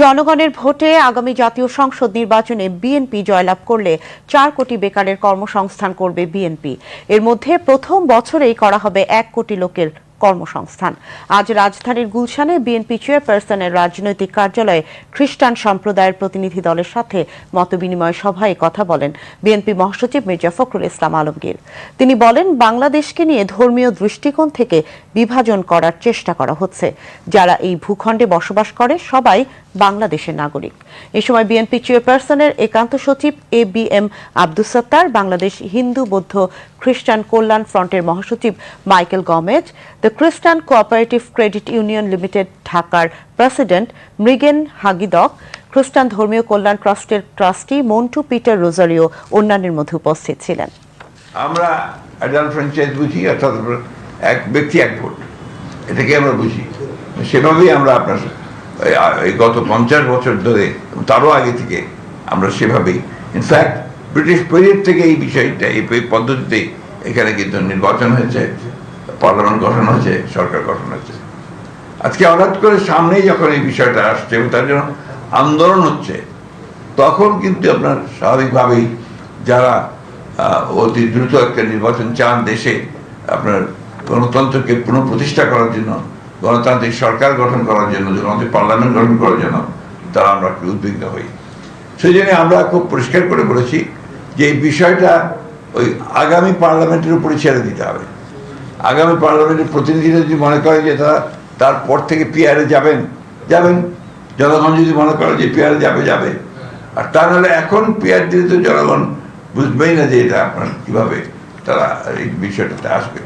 জনগণের ভোটে আগামী জাতীয় সংসদ নির্বাচনে বিএনপি জয়লাভ করলে চার কোটি বেকারের কর্মসংস্থান করবে বিএনপি। এর মধ্যে প্রথম বছরেই করা হবে এক কোটি লোকের কর্মসংস্থান। আজ রাজধানীর গুলশানে বিএনপি চেয়ারপারসনের রাজনৈতিক কার্যালয়ে খ্রিস্টান সম্প্রদায়ের প্রতিনিধি দলের সাথে মতবিনিময় সভায় কথা বলেন বিএনপি মহাসচিব মির্জা ফখরুল ইসলাম আলমগীর। তিনি বলেন, বাংলাদেশকে নিয়ে ধর্মীয় দৃষ্টিকোণ থেকে বিভাজন করার চেষ্টা করা হচ্ছে। যারা এই ভূখণ্ডে বসবাস করে, সবাই বাংলাদেশের নাগরিক। এ সময় বিএনপি চেয়ারপারসনের একান্ত সচিব A B M Abdus Sattar, Bangladesh Hindu Bouddha Christian Kalyan ফ্রন্টের মহাসচিব Michael Gomes, the Christian cooperative credit union limited ঢাকার প্রেসিডেন্ট মৃগেন হাগিদক খ্রিস্টান ধর্মীয় কল্যাণ ট্রাস্টের ট্রাস্টি মন্টু পিটার রোজারিও অন্যান্যের মধ্যে উপস্থিত ছিলেন। আমরা অ্যাডাল্ট ফ্র্যাঞ্চাইজ বুঝি, অর্থাৎ এক ব্যক্তি এক ভোট। এটাকে আমরা বুঝি। সেভাবেই আমরা আপনার, এই- গত পঞ্চাশ বছর ধরে, তারও আগে থেকে আমরা সেভাবেই ইনফ্যাক্ট ব্রিটিশ পিরিয়ড থেকে এই বিষয়টা, এই পদ্ধতিতে এখানে কিন্তু নির্বাচন হয়েছে। পার্লামেন্ট গঠন হয়েছে, সরকার গঠন হয়েছে। আজকে হঠাৎ করে সামনেই যখন এই বিষয়টা আসছে এবং তার জন্য আন্দোলন হচ্ছে, তখন কিন্তু আপনার স্বাভাবিকভাবেই যারা অতি দ্রুত একটা নির্বাচন চান দেশে, আপনার গণতন্ত্রকে পুনঃপ্রতিষ্ঠা করার জন্য, গণতান্ত্রিক সরকার গঠন করার জন্য, গণতান্ত্রিক পার্লামেন্ট গঠন করার জন্য, তারা আমরা একটু উদ্বিগ্ন হই। সেই জন্য আমরা খুব পরিষ্কার করে বলেছি যে এই বিষয়টা ওই আগামী পার্লামেন্টের উপরে ছেড়ে দিতে হবে। আগামী পার্লামেন্টের প্রতিনিধিরা যদি মনে করে যে তারা তারপর থেকে পিয়ারে যাবেন যাবেন। জনগণ যদি মনে করে যে পিয়ারে যাবে যাবে। আর তা নাহলে এখন পিয়ার দিলে তো জনগণ বুঝবেই না যে এটা আপনার কীভাবে তারা এই বিষয়টাতে আসবে।